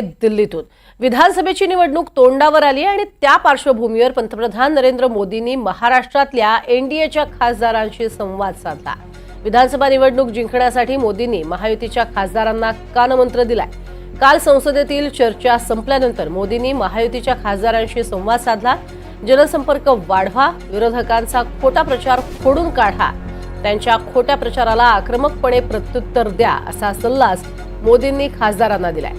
दिल्लीतून. विधानसभेची निवडणूक तोंडावर आली आणि त्या पार्श्वभूमीवर पंतप्रधान नरेंद्र मोदींनी महाराष्ट्रातल्या एनडीएच्या खासदारांशी संवाद साधला. विधानसभा निवडणूक जिंकण्यासाठी मोदींनी महायुतीच्या खासदारांना कानमंत्र दिलाय. काल संसदेतील चर्चा संपल्यानंतर मोदींनी महायुतीच्या खासदारांशी संवाद साधला. जनसंपर्क वाढवा विरोधकांचा खोटा प्रचार फोडून काढा. त्यांच्या खोट्या प्रचाराला आक्रमकपणे प्रत्युत्तर द्या असा सल्लाच मोदींनी खासदारांना दिलाय.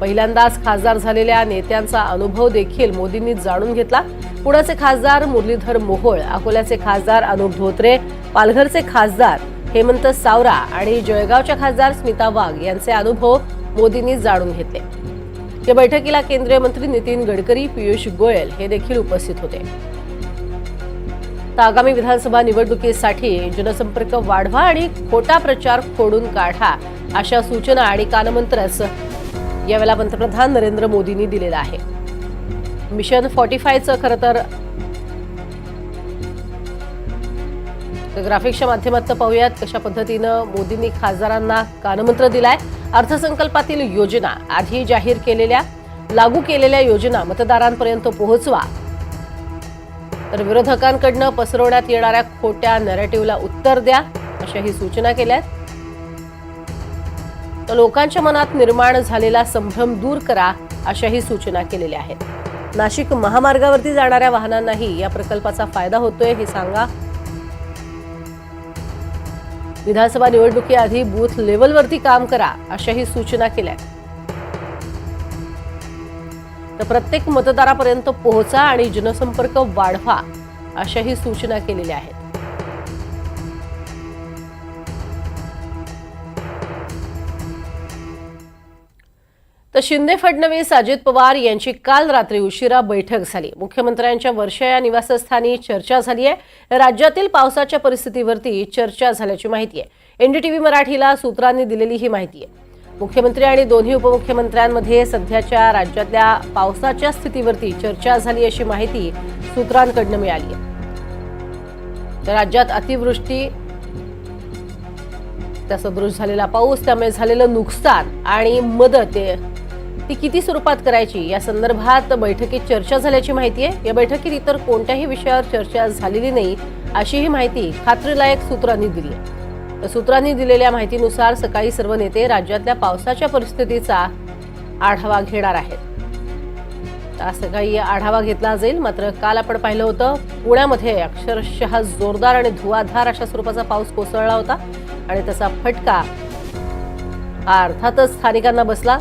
पहिल्यांदाच खासदार झालेल्या नेत्यांचा अनुभव देखील मोदींनी जाणून घेतला. पुण्याचे खासदार मुरलीधर मोहोळ अकोल्याचे खासदार अनुप धोत्रे पालघरचे खासदार हेमंत सावरा आणि जळगावच्या खासदार स्मिता वाघ यांचे अनुभव मोदींनी जाणून घेतले. या बैठकीला केंद्रीय मंत्री नितीन गडकरी पियुष गोयल हे देखील उपस्थित होते. तर आगामी विधानसभा निवडणुकीसाठी जनसंपर्क वाढवा आणि खोटा प्रचार खोडून काढा अशा सूचना आणि कानमंत्रच यावेळेला पंतप्रधान नरेंद्र मोदींनी दिलेलं आहे. मिशन फॉर्टी फायचं खरं तर ग्राफिक्सच्या माध्यमातून पाहूयात कशा पद्धतीनं मोदींनी खासदारांना कानमंत्र दिलाय. अर्थसंकल्पातील योजना आधी जाहीर केलेल्या लागू केलेल्या योजना मतदारांपर्यंत पोहोचवा. तर विरोधकांकडनं पसरवण्यात येणाऱ्या खोट्या नॅरेटिव्हला उत्तर द्या अशाही सूचना केल्यात. तर लोकांच्या मनात निर्माण झालेला संभ्रम दूर करा अशाही सूचना केलेल्या आहेत. नाशिक महामार्गावरती जाणाऱ्या वाहनांनाही या प्रकल्पाचा फायदा होतोय हे सांगा. विधानसभा निवडणुकीआधी बूथ लेवलवरती काम करा अशाही सूचना केल्या तर प्रत्येक मतदारापर्यंत पोहोचा आणि जनसंपर्क वाढवा अशाही सूचना केलेल्या आहेत. तर शिंदे फडणवीस अजित पवार यांची काल रात्री उशिरा बैठक झाली. मुख्यमंत्र्यांच्या वर्षा या निवासस्थानी चर्चा झाली आहे. राज्यातील पावसाच्या परिस्थितीवरती चर्चा झाल्याची माहिती आहे. एनडीटीव्ही मराठीला सूत्रांनी दिलेली ही माहिती आहे. मुख्यमंत्री आणि दोन्ही उपमुख्यमंत्र्यांमध्ये सध्याच्या राज्यातल्या पावसाच्या स्थितीवरती चर्चा झाली अशी माहिती सूत्रांकडनं मिळाली आहे. तर राज्यात अतिवृष्टी त्यासदृश झालेला पाऊस त्यामुळे झालेलं नुकसान आणि मदत ती किती स्वरूपात करायची? या संदर्भात बैठकीत चर्चा झाल्याची माहिती आहे. या बैठकीत इतर कोणत्याही विषयावर चर्चा झालेली नाही अशीही माहिती खात्रीलायक सूत्रांनी दिली आहे. सूत्रांनी दिलेल्या माहितीनुसार सकाळी सर्व नेते राज्यातल्या पावसाच्या परिस्थितीचा आढावा घेणार आहेत. आज सकाळी आढावा घेतला जाईल. मात्र काल आपण पाहिलं होतं पुण्यामध्ये अक्षरशः जोरदार आणि धुवाधार अशा स्वरूपाचा पाऊस कोसळला होता आणि त्याचा फटका अर्थातच स्थानिकांना बसला.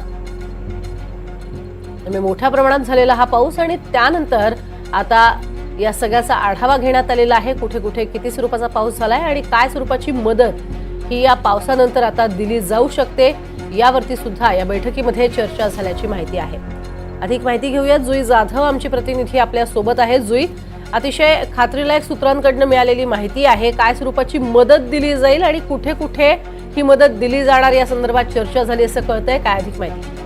त्यामुळे मोठ्या प्रमाणात झालेला हा पाऊस आणि त्यानंतर आता या सगळ्याचा आढावा घेण्यात आलेला आहे. कुठे कुठे किती स्वरूपाचा पाऊस झालाय आणि काय स्वरूपाची मदत ही या पावसानंतर आता दिली जाऊ शकते यावरती सुद्धा या बैठकीमध्ये चर्चा झाल्याची माहिती आहे. अधिक माहिती घेऊया जुई जाधव आमची प्रतिनिधी आपल्यासोबत आहे जुई अतिशय खात्रीलायक सूत्रांकडनं मिळालेली माहिती आहे काय स्वरूपाची मदत दिली जाईल आणि कुठे कुठे ही मदत दिली जाणार या संदर्भात चर्चा झाली असं कळतंय. काय अधिक माहिती?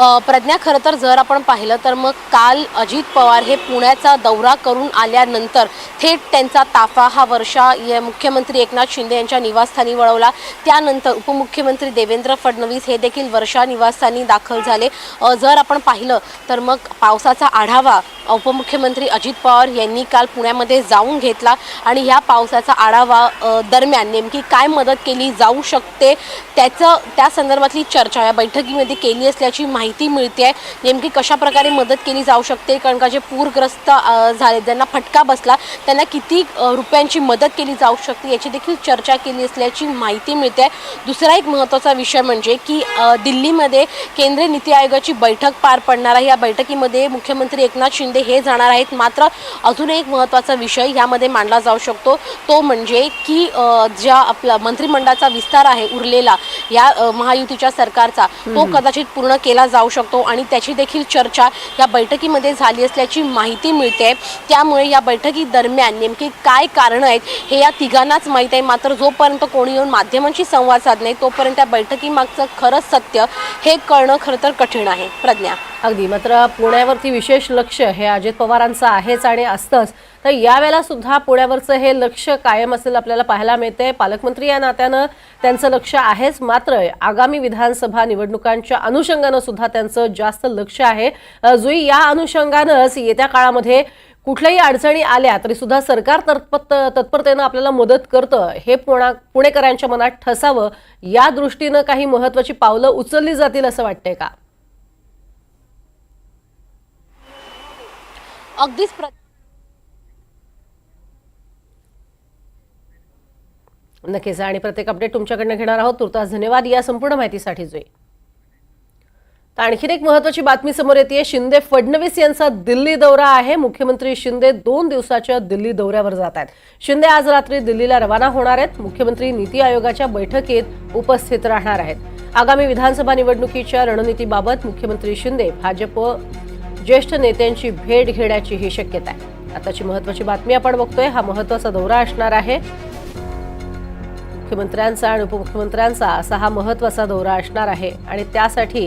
प्रज्ञा खरं तर जर आपण पाहिलं तर मग काल अजित पवार हे पुण्याचा दौरा करून आल्यानंतर थेट त्यांचा ताफा हा वर्षा मुख्यमंत्री एकनाथ शिंदे यांच्या निवासस्थानी वळवला. त्यानंतर उपमुख्यमंत्री देवेंद्र फडणवीस हे देखील वर्षा निवासस्थानी दाखल झाले. जर आपण पाहिलं तर मग पावसाचा आढावा उपमुख्यमंत्री अजित पवार यांनी काल पुण्यामध्ये जाऊन घेतला आणि ह्या पावसाचा आढावा दरम्यान नेमकी काय मदत केली जाऊ शकते त्याचं त्या संदर्भातली चर्चा या बैठकीमध्ये केली असल्याची माहिती मिळते नेमकी कशा प्रकारे मदत केली जाऊ शकते? कारण का जे पूरग्रस्त झाले ज्यांना फटका बसला त्यांना किती रुपयांची मदत केली जाऊ शकते याची देखील चर्चा केली असल्याची माहिती मिळते दुसरा एक महत्त्वाचा विषय म्हणजे की दिल्लीमध्ये केंद्रीय नीती आयोगाची बैठक पार पडणार आहे. या बैठकीमध्ये मुख्यमंत्री एकनाथ शिंदे हे जाणार आहेत. मात्र अजून एक महत्त्वाचा विषय यामध्ये मांडला जाऊ शकतो. तो म्हणजे की ज्या आपला मंत्रिमंडळाचा विस्तार आहे उरलेला या महायुतीच्या सरकारचा तो कदाचित पूर्ण केला जाऊ शकतो आणि त्याची देखील चर्चा या बैठकीमध्ये झाली असल्याची माहिती मिळते. त्यामुळे या बैठकी दरम्यान नेमकी काय कारणं आहेत हे या तिघांनाच माहीत आहे. मात्र जोपर्यंत कोणी येऊन माध्यमांशी संवाद साधणे तोपर्यंत या बैठकीमागचं खरंच सत्य हे कळणं खरं तर कठीण आहे. प्रज्ञा. अगदी. मात्र पुण्यावरती विशेष लक्ष हे अजित पवारांचं आहेच आणि असतंच. तर यावेळेला सुद्धा पुण्यावरचं हे लक्ष कायम असेल आपल्याला पाहायला मिळते पालकमंत्री या नात्यानं त्यांचं लक्ष आहेच. मात्र आगामी विधानसभा निवडणुकांच्या अनुषंगानं सुद्धा त्यांचं जास्त लक्ष आहे. जुई या अनुषंगानंच येत्या काळामध्ये कुठल्याही अडचणी आल्या तरी सुद्धा सरकार तत्पत तत्परतेनं आपल्याला मदत करतं. हे पुणा पुणेकरांच्या मनात ठसावं. या दृष्टीनं काही महत्वाची पावलं उचलली जातील असं वाटतंय का? अगदीच प्र नक्कीच आणि प्रत्येक अपडेट तुमच्याकडनं घेणार आहोत. तुर्तास धन्यवाद. या संपूर्ण माहितीसाठी जोई. तर आणखीन एक महत्वाची बातमी समोर येते शिंदे फडणवीस यांचा दिल्ली दौरा आहे. मुख्यमंत्री शिंदे दोन दिवसाच्या दिल्ली दौऱ्यावर जात आहेत. शिंदे आज रात्री दिल्लीला रवाना होणार आहेत. मुख्यमंत्री नीती आयोगाच्या बैठकीत उपस्थित राहणार आहेत. आगामी विधानसभा निवडणुकीच्या रणनीतीबाबत मुख्यमंत्री शिंदे भाजप ज्येष्ठ नेत्यांची भेट घेण्याचीही शक्यता आहे. आताची महत्वाची बातमी आपण बघतोय. हा महत्त्वाचा दौरा असणार आहे. मुख्यमंत्र्यांचा आणि उपमुख्यमंत्र्यांचा असा हा महत्त्वाचा दौरा असणार आहे. आणि त्यासाठी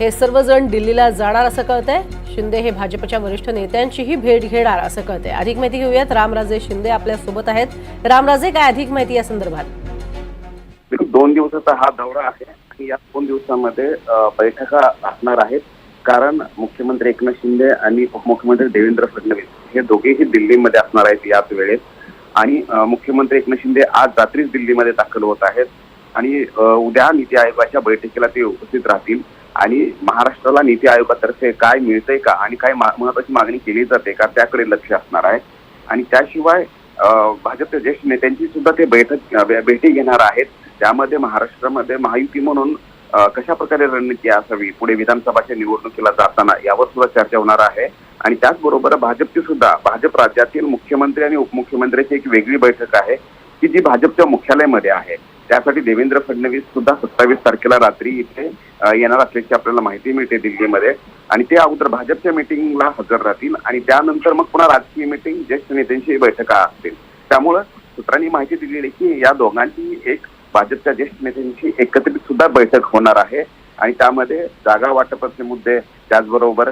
हे सर्वजण दिल्लीला जाणार असं कळतंय. शिंदे हे भाजपच्या वरिष्ठ नेत्यांचीही भेट घेणार असं कळतंय. अधिक माहिती घेऊयात. रामराजे शिंदे आपल्यासोबत आहेत. रामराजे काय अधिक माहिती या संदर्भात? दोन दिवसाचा हा दौरा आहे आणि या दोन दिवसामध्ये बैठका असणार आहेत. कारण मुख्यमंत्री एकनाथ शिंदे आणि उपमुख्यमंत्री देवेंद्र फडणवीस हे दोघेही दिल्लीमध्ये असणार आहेत याच वेळेत आणि मुख्यमंत्री एकनाथ शिंदे आज रात्रीच दिल्लीमध्ये दाखल होत आहेत. आणि उद्या नीती आयोगाच्या बैठकीला ते उपस्थित राहतील. आणि महाराष्ट्राला नीती आयोगातर्फे काय मिळतंय का आणि काय महत्वाची मागणी केली जाते का त्याकडे लक्ष असणार आहे. आणि त्याशिवाय भाजपच्या ज्येष्ठ नेत्यांची सुद्धा ते बैठक भेटी घेणार आहेत. त्यामध्ये महाराष्ट्रामध्ये महायुती म्हणून कशा प्रकारे रणनीती असावी? पुढे विधानसभाच्या निवडणुकीला जाताना यावर सुद्धा चर्चा होणार आहे. आणि त्याचबरोबर भाजपची सुद्धा भाजप राज्यातील मुख्यमंत्री आणि उपमुख्यमंत्र्याची एक वेगळी बैठक आहे की जी भाजपच्या मुख्यालयामध्ये आहे. त्यासाठी देवेंद्र फडणवीस सुद्धा सत्तावीस तारखेला रात्री इथे येणार असल्याची आपल्याला माहिती मिळते दिल्लीमध्ये. आणि ते अगोदर भाजपच्या मिटिंगला हजर राहतील आणि त्यानंतर मग पुन्हा राजकीय मिटिंग ज्येष्ठ नेत्यांची बैठका असतील. त्यामुळं सूत्रांनी माहिती दिलेली की या दोघांची एक भाजपच्या ज्येष्ठ नेत्यांची एकत्रित सुद्धा बैठक होणार आहे. आणि त्यामध्ये जागा वाटपाचे मुद्दे त्याचबरोबर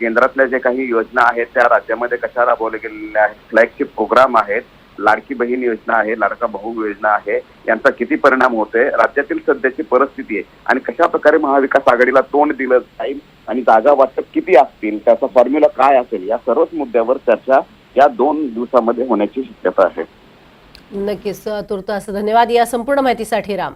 केंद्रातल्या जे काही योजना आहेत त्या राज्यामध्ये कशा राबवल्या गेलेल्या आहेत फ्लॅगशिप प्रोग्राम आहेत लाडकी बहीण योजना आहे लाडका भाऊ योजना आहे यांचा किती परिणाम होतोय राज्यातील सध्याची परिस्थिती आहे आणि कशा प्रकारे महाविकास आघाडीला तोंड दिलं जाईल आणि जागा वाटप किती असतील त्याचा फॉर्म्युला काय असेल या सर्वच मुद्द्यावर चर्चा या दोन दिवसामध्ये होण्याची शक्यता आहे. नक्कीच तुर्तास धन्यवाद. या संपूर्ण माहितीसाठी राम.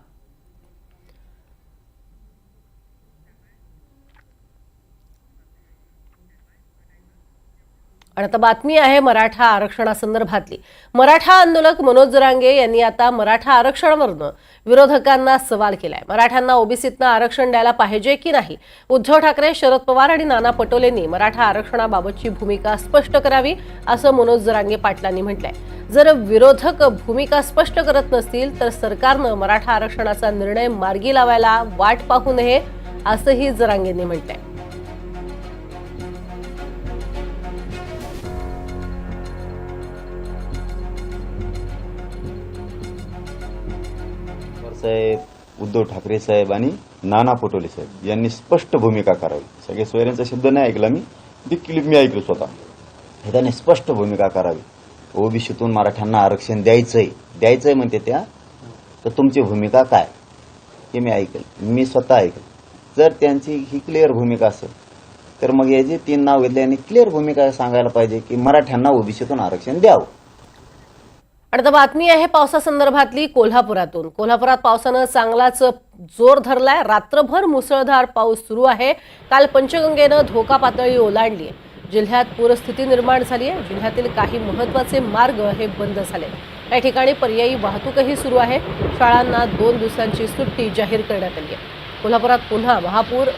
आणि आता बातमी आहे मराठा आरक्षणासंदर्भातली. मराठा आंदोलक मनोज जरांगे यांनी आता मराठा आरक्षणावरनं विरोधकांना सवाल केलाय. मराठ्यांना ओबीसीतनं आरक्षण द्यायला पाहिजे की नाही? उद्धव ठाकरे शरद पवार आणि नाना पटोलेंनी मराठा आरक्षणाबाबतची भूमिका स्पष्ट करावी असं मनोज जरांगे पाटलांनी म्हटलंय. जर विरोधक भूमिका स्पष्ट करत नसतील तर सरकारनं मराठा आरक्षणाचा निर्णय मार्गी लावायला वाट पाहू नये असंही जरांगेंनी म्हटलंय. साहेब उद्धव ठाकरे साहेब आणि नाना पटोले साहेब यांनी स्पष्ट भूमिका करावी. सगळे सोयऱ्यांचा शब्द नाही ऐकला मी ती क्लिप मी ऐकलो स्वतः. हे त्यांनी स्पष्ट भूमिका करावी. ओबीसीतून मराठ्यांना आरक्षण द्यायचंय द्यायचंय म्हणते त्या तर तुमची भूमिका काय? हे मी ऐकेल. मी स्वतः ऐकेल. जर त्यांची ही क्लिअर भूमिका असेल तर मग हे जे तीन नाव घेतले आणि क्लिअर भूमिका सांगायला पाहिजे की मराठ्यांना ओबीसीतून आरक्षण द्यावं. आता बातमी आहे पावसासंदर्भातली कोल्हापुरातून. कोल्हापुरात पावसानं चांगलाच जोर धरलाय. रात्रभर मुसळधार पाऊस सुरू आहे. काल पंचगंगेनं धोका पातळी ओलांडली आहे. जिल्ह्यात पूरस्थिती निर्माण झाली आहे. जिल्ह्यातील काही महत्त्वाचे मार्ग हे बंद झाले काही ठिकाणी पर्यायी वाहतूकही सुरू आहे. शाळांना दोन दिवसांची सुट्टी जाहीर करण्यात आली आहे. कोल्हापुरात पुन्हा महापूर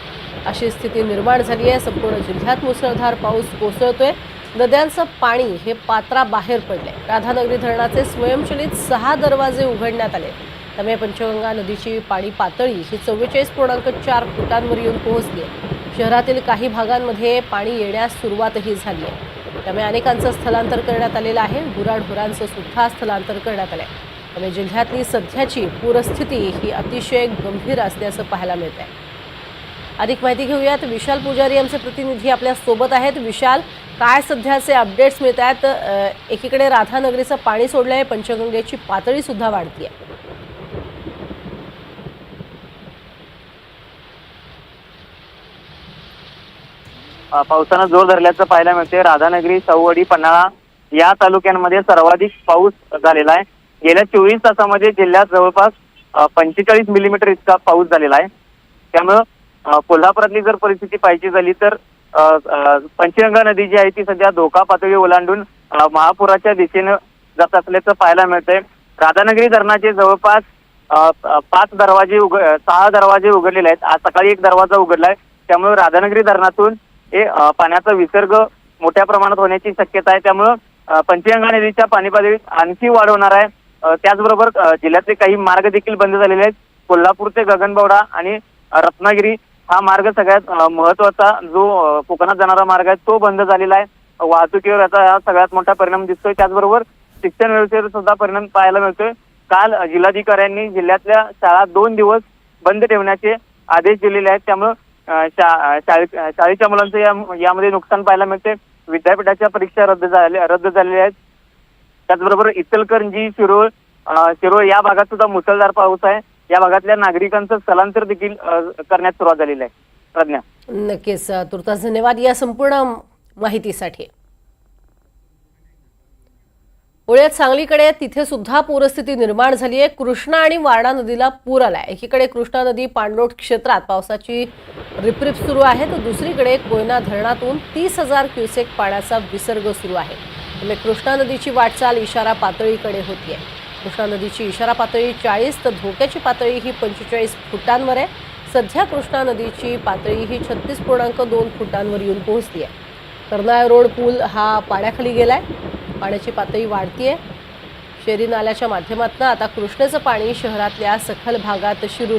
अशी स्थिती निर्माण झाली आहे. संपूर्ण जिल्ह्यात मुसळधार पाऊस कोसळतोय. नद्यांचं पाणी हे पात्राबाहेर पडले राधानगरी धरणाचे स्वयंचलित सहा दरवाजे उघडण्यात आले. त्यामुळे पंचगंगा नदीची पाणी पातळी ही चव्वेचाळीस पूर्णांक चार फुटांवर येऊन पोहोचली शहरातील काही भागांमध्ये पाणी येण्यास सुरुवातही झाली आहे. त्यामुळे अनेकांचं स्थलांतर करण्यात आलेलं आहे. गुराढोरांचं सुद्धा स्थलांतर करण्यात आलं आहे त्यामुळे जिल्ह्यातली सध्याची पूरस्थिती ही अतिशय गंभीर असल्याचं पाहायला मिळत आहे अधिक माहिती घेऊयात. विशाल पुजारी आमचे प्रतिनिधी आपल्यासोबत आहेत. विशाल काय सध्याचे अपडेट्स मिळत आहेत एकीकडे राधानगरीचं पाणी सोडलं आहे पंचगंगेची पातळी सुद्धा वाढती आहे पावसानं जोर धरल्याचं पाहायला मिळते राधानगरी सवडी पन्हाळा या तालुक्यांमध्ये सर्वाधिक पाऊस झालेला आहे. गेल्या चोवीस तासामध्ये जिल्ह्यात जवळपास पंचेचाळीस मिलीमीटर इतका पाऊस झालेला आहे. त्यामुळं कोल्हापुरातली जर परिस्थिती पाहिजे झाली तर पंचगंगा नदी जी आहे ती सध्या धोका पातळी ओलांडून महापुराच्या दिशेनं जात असल्याचं पाहायला मिळतंय. राधानगरी धरणाचे जवळपास पाच दरवाजे उघ सहा दरवाजे उघडलेले आहेत. आज सकाळी एक दरवाजा उघडलाय. त्यामुळे राधानगरी धरणातून हे पाण्याचा विसर्ग मोठ्या प्रमाणात होण्याची शक्यता आहे. त्यामुळं पंचगंगा नदीच्या पाणी पातळीत आणखी वाढ होणार आहे. त्याचबरोबर जिल्ह्यातले काही मार्ग देखील बंद झालेले आहेत. कोल्हापूर ते गगनबावडा आणि रत्नागिरी हा मार्ग सगळ्यात महत्त्वाचा जो कोकणात जाणारा मार्ग आहे तो बंद झालेला आहे. वाहतुकीवर याचा हा सगळ्यात मोठा परिणाम दिसतोय. त्याचबरोबर शिक्षण व्यवस्थेवर सुद्धा परिणाम पाहायला मिळतोय. काल जिल्हाधिकाऱ्यांनी जिल्ह्यातल्या शाळा दोन दिवस बंद ठेवण्याचे आदेश दिलेले आहेत. त्यामुळं शाळे- शाळेच्या मुलांचं या- यामध्ये नुकसान पाहायला मिळते विद्यापीठाच्या परीक्षा रद्द झाल्या रद्द झालेल्या आहेत. त्याचबरोबर इचलकरंजी शिरोळ शिरोळ या भागात सुद्धा मुसळधार पाऊस आहे. या भागातल्या नागरिकांचं स्थलांतर देखील करण्यात करण्यास सुरुवात झालेली आहे. प्रज्ञा. नक्कीच तुर्ता तुर्तास धन्यवाद या संपूर्ण माहितीसाठी. पुण्यात सांगलीकडे तिथे सुद्धा पूरस्थिती निर्माण झाली आहे. कृष्णा आणि वारणा नदीला पूर आलाय. एकीकडे कृष्णा नदी पाणलोट क्षेत्रात पावसाची रिपरिप सुरू आहे. तर दुसरीकडे कोयना धरणातून तीस हजार क्युसेक पाण्याचा विसर्ग सुरू आहे. त्यामुळे कृष्णा नदीची वाटचाल इशारा पातळीकडे होतीये. कृष्णा नदीची इशारा पातळी चाळीस तर धोक्याची पातळी ही पंचेचाळीस फुटांवर आहे. सध्या कृष्णा नदीची पातळी ही छत्तीस पूर्णांक दोन फुटांवर येऊन पोहोचली आहे. कर्नाळ रोड पूल हा पाण्याखाली गेला आहे पाण्याची पातळी वाढतीये. शेरी नाल्याच्या माध्यमातून आता कृष्णेचं पाणी शहरातल्या सखल भागात शिरू लागलं